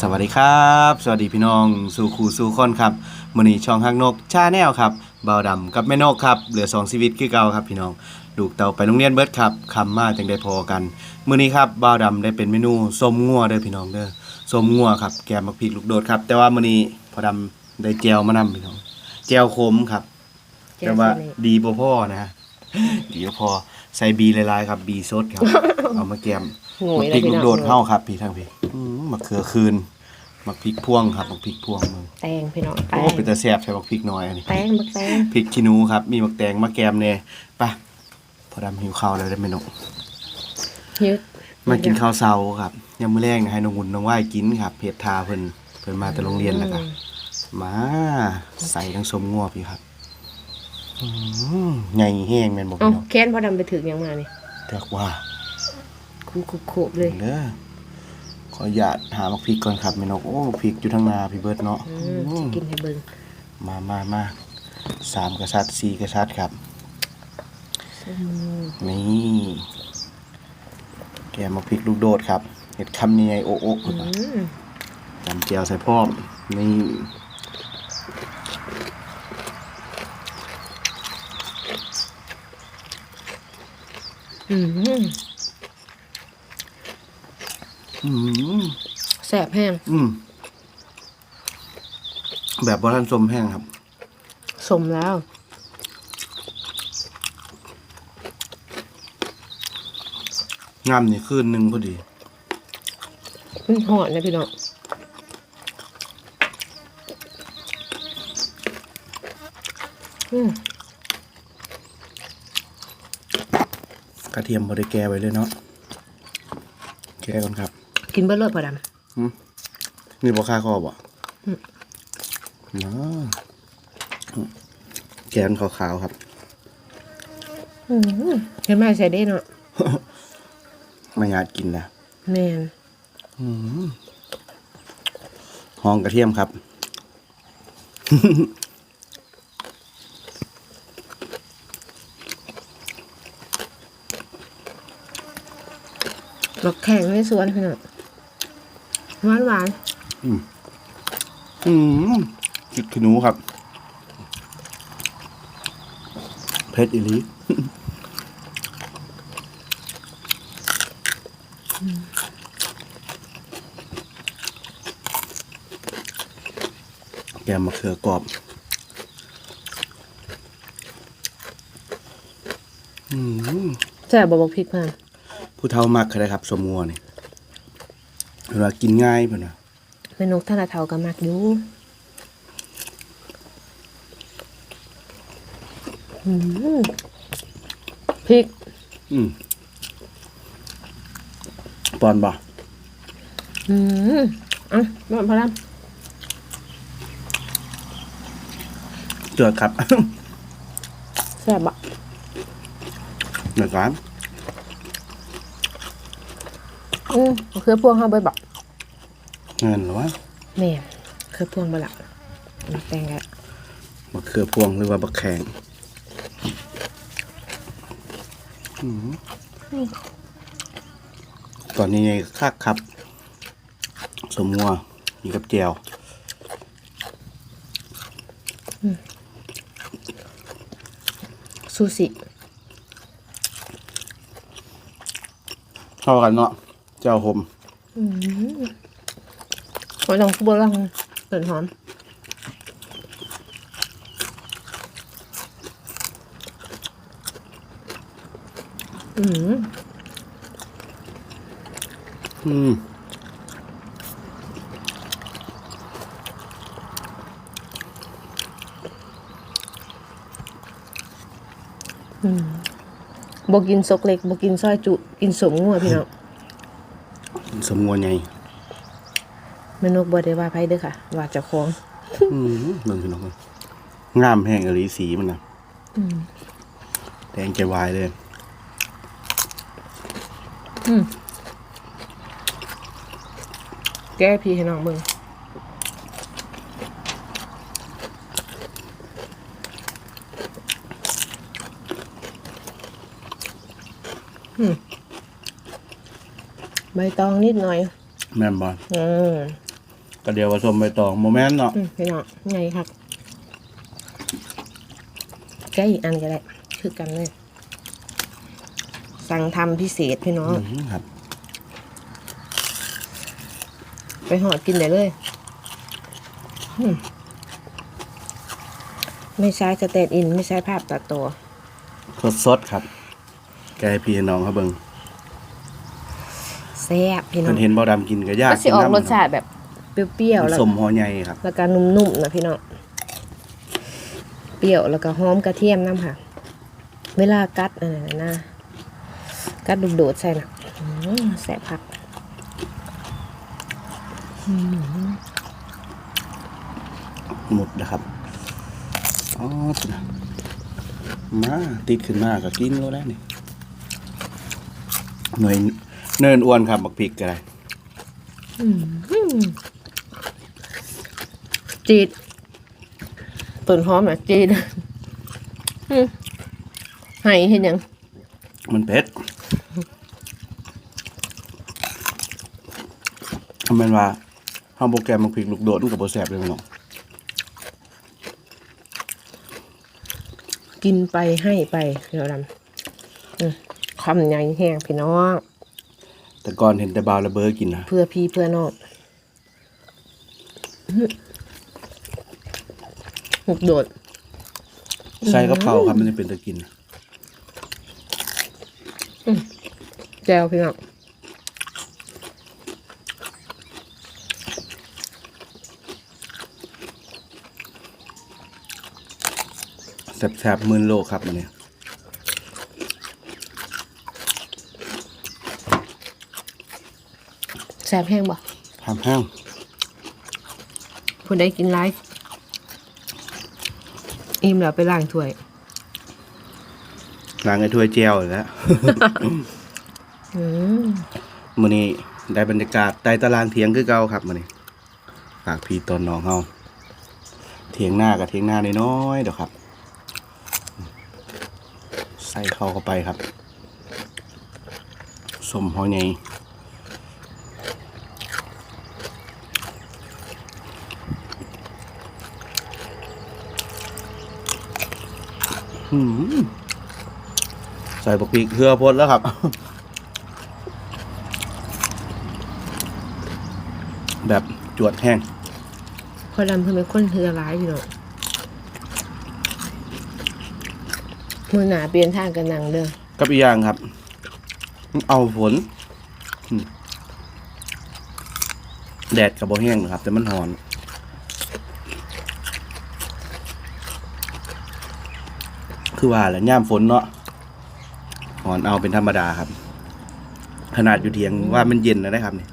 สวัสดีครับ สวัสดีพี่น้องสู่ครูสู่คนครับมื้อนี้ช่องฮักนกชาแนลครับเบาวดำกับแม่นกครับเหลือสองชีวิตคือเก่าครับพี่น้องลูกเต่าไปโรงเรียนเบิดครับคำมาจังได้พอกันมื้อนี้ครับบ่าวดำได้เป็นเมนูส้มงัวเด้อพี่น้องเด้อส้มงัวครับแกงมักพริกลูกโดดครับ แต่ว่ามื้อนี้พอดำได้แจวมานำพี่น้องแจวขมครับแต่ว่าดีบ่พอนะฮะดีบ่พอใส่บีหลายๆครับบีสดครับ เอามาแกม โง่มักยพริกพี่ลูน้กองโดดเฮาครับ พี่ทั้งพี่อืมมะเขือคืนมักพริกพ่วงครับมักพริกพ่วงมึงแตงพี่น้องแตโอ้งเป็นตาแซ่บใส่มักพริกน้อยอันนี้แตงบักแตงพริกขี้หนูครับ มีมักแตงมะแกมแน่ไปพอดำหิวข้าวแล้วได้อแม่นก ยึดมากินข้าวเช้าครับยามมื้อแรงให้น้องอุ่นน้องว่ายกินครับเฮ็ดทาเพิ่นเพิ่นมาแต่โรงเรียนแล้วก็มาใส่ทั้งสมงัวพี่ครับอืมใหญ่แห้งแม่นบ่เอ้าพี่น้องแค้นพอดำไปถึงยังมานี่จักว่าคูคุ โคบเลยเด้อขออนุญาตหามักพริกก่อนครับแม่นกโอ้มักพริกอยู่ทางนาพี่เบิร์ดเนาะอืมจะกินให้เบิ่งมามามาสามกระชัดสี่กระชัดครับ อืมนี่ แกงมักพริกลูกโดดครับเห็ดคำนี้ไงโอ๊ะโอ๊ะอืมจำเจียวใส่พร้อม นี่อือืม แซ่บแห้ง อืม แบบว่าท่านสมแห้งครับ สมแล้ว งามนี่คืนหนึ่งพอดี มันหอดนะพี่น้องอืมกระเทียมพอได้แกไว้เลยเนาะแกก่อนครับ กินเบิดเลยพอดนี่บอค่าคอบ่อืมเนาะแกนขาวๆครับำอืมเห็นไหมใส่ได้เนาะไม่อยากกินนะแมนหองกระเทียมครับบักแข็งในสวนพี่น้อง หวานหวานอืมจิกขนูครับ เพชรอีหลีแกมมะเขือกรอบ อืมๆแซ่บบ่บักพริกมาผู้เฒ่ามักเลยครับ สมงัวนี่ เวลากินง่ายเพิ่นน่ะเมนูท่าละเทาก็มักอยู่อืมพริก อืมปอนบ่อืมเอะมาพอแล้วเจือครับ แซ่บอะเหมือนกันอืมเอาเครือพวงเข้าไปบอก เงินหรือวะแม่เครือพวงมาละมาแต่งกันมะเขือพวงหรือว่าบักแข็งอืมตอนนี้ไงคักครับ สมงัวมีกับเจียวซูชิเข้ากันเนาะเจ้าหม หัวลองฟุตบอลลองเปิดหอมอืมอืมบอกกินซกเล็กบอกกินซอยจุ กินสมงัวพี่น้อง สมงัวใหญ่ เมนูบอได้ว่าไพ่เด้อค่ะ ว่าเจะคล้าของอืมเบิ่งพี่น้องเบิ่งงามแห้งอหลีสีมันนะแดงใจวายเลยแก้พี่ให้น้องเบิ่งอืมใบตองนิดหน่อย แม่นบอลอืม ก็เดียวผสมใบตองโมเมนต์เนาะอืมพี่น้องไงครับแกอีกอันก็ได้คือกันเลย สั่งทำพิเศษพี่น้องอืมครับไปหอดกินได้เลยอืมไม่ใช้สเตตอิน ไม่ใช้ภาพตัดตัว สดสดๆครับ แกให้พี่ให้น้องเขาเบิ่งแซ่บพี่น้อเพิ่งนเห็นบ่ดำกินก็ยากก็สิออกนำรสชาติแบบ เปรี้ยวๆแล้วสมหัวใหญ่ครับ แล้วก็นุ่มๆนะพี่น้องเปรี้ยวแล้วก็หอมกระเทียมน้ำค่ะ เวลากัดอันนั้นนะนะกัดดูดโดดๆใส่นะอืมแสบผักหมดนะครับอ๋อสุดนะมาติดขึ้นมาก็กินแล้วได้นี่หน่วยเนินอ้วนครับบักพริกก็ได้ จีดต้นหอมนะจีดอืมให้เห็นยังมันเผ็ดทำไมนว่าห้าโปรแกรมบักพริกลูกโดดมันกับโบแสบเลยพี่น้องกินไปให้ไปเดี๋ยวดำอืมคำใหญ่แห้งพี่น้องแต่ก่อนเห็นแต่บาวระเบอร์กินนะเพื่อพี่เพื่อน้อง หกโดด ใส่กับเขาวครับมันจะเป็นตะกินแจวพี่น้องแสบๆมื่นโลกครับมันเนี่ยแซบแห้งบ่ห้ามห้างผู้ใดกินไลฟ์ อิ่มแล้วไปล้างถ้วยล้างไอ้ถ้วยเจียวอีกแล้วอืมมื้อนี้ได้บรรยากาศใต้ตารางเถียงคือเก่าครับมื้อนี้ฝากพี่ตอนน้องเฮาเถียงหน้ากับเถียงหน้าน้อยๆเดี๋ยวครับ ใส่เข้าเข้าไปครับสมหอยใหญ่ ใส่บักพริกเกลือพดแล้วครับ แบบจวดแห้งพอดำเพิ่นเป็นคนเฮือร้ายพี่น้องมือหนาเปลี่ยนทางกันนังเด้อกับอีกอย่างครับ เอาฝนอืมแดดกับโบแห้งนะครับ แต่มันหอน คือว่าแหละย่ามฝนเนาะหอนเอาเป็นธรรมดาครับ ขนาดอยู่เทียงว่ามันเย็นนะได้ครับนี่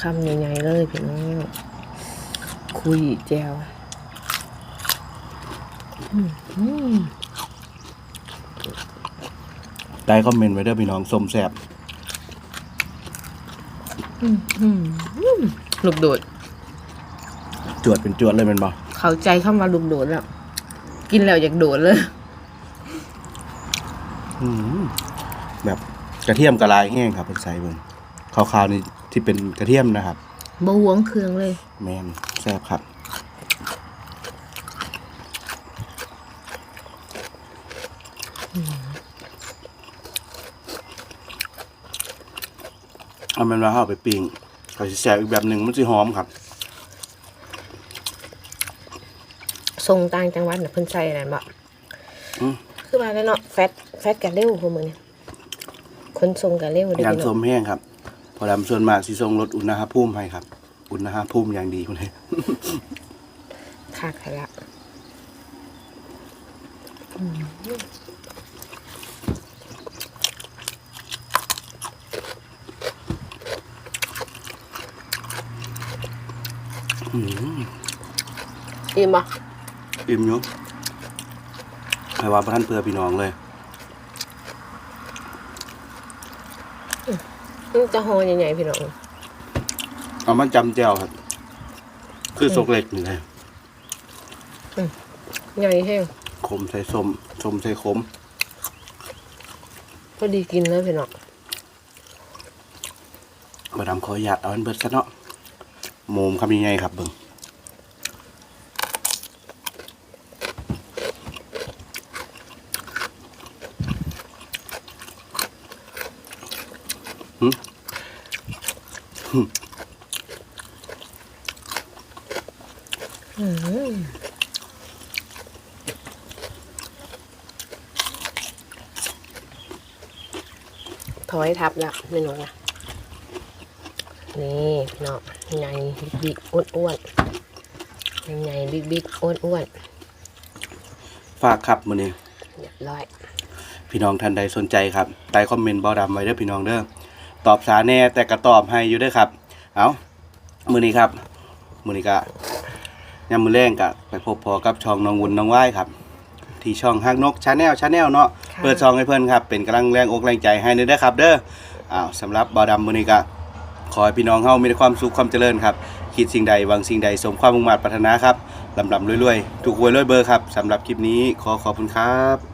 คำใหญ่ๆเลยพี่น้องคุยแจวอืมอืมได้คอมเมนต์ไว้เด้อพี่น้องสมแสบอืมลูกโดด จวดเป็นจวดเลยแมันบอเข้าใจคำว่าลูกโดดแล้ว กินแล้วอยากโดดเลยมแบบกระเทียมกระลายแห้งครับเป็นใส่เบิ่งขาวๆนี่ที่เป็นกระเทียมนะครับบ่หวงเครื่องเลย แมนแซ่บครับเอามันว่าเอาไปปิ้งเขาสิแซ่บอีกแบบหนึ่งมันสิหอมครับ ทรงต่างจังหวัดน่ะเพิ่นใส่อะไรบ่อืมคือว่าแล้วเนาะแฟตแฟตกันเร็วพวกมึงเนี่ยคนทรงกันเร็วเด้งานพี่ส้น้องมแห้งครับ พอดำส่วนมากสิทรงลดอุณหภูมิให้ครับ อุณหภูมิอย่างดีคนนี้คักละอืมอิ่มบ่ อิ่มอยู่ให้ว่าพันเพื่อพี่น้องเลยมันจะหอใหญ่ๆพี่น้อง เอามันจำแจ่วครับ คือซกเล็กนี่เลยใหญ่แห้งขมใส่ส้มส้มใส่ขมพอดีกินเลยพี่น้องมาดำขอหยาดเอาอันเบิดซะเนาะโมมคำยังไงครับเบิ่ง อืมถอยทับแล้วเมนูนะนี่พี่น้องใหญ่บิ๊กๆอ้วนๆใหญ่ๆบิ๊กๆอ้วนฝากครับมื้อนี้ๆเรียบร้อย พี่น้องท่านใดสนใจครับใต้คอมเมนต์บ่ดำไว้เด้อพี่น้องเด้อ ตอบสาแน่แต่ก็ตอบให้อยู่เด้อครับ เอามื้อนี้ครับ มื้อนี้ก็ยามมื้อแรงก็ไปพบพอกับช่องน้องวุ่นน้องว่ายครับ ที่ช่องฮักนกชาแนลชาแนลเนาะค่ะ เปิดช่องให้เพิ่นครับ เป็นกำลังแรงอกแรงใจให้เด้อครับ เด้ออ้าวสำหรับบ่ดำมื้อนี้ก็ขอให้พี่น้องเฮามีแต่ความสุขความเจริญครับ คิดสิ่งใดหวังสิ่งใดสมความมุ่งมั่นปรารถนาครับลำลำรวยๆถูกหวยรวยเบอร์ครับสำหรับคลิปนี้ขอขอบคุณครับ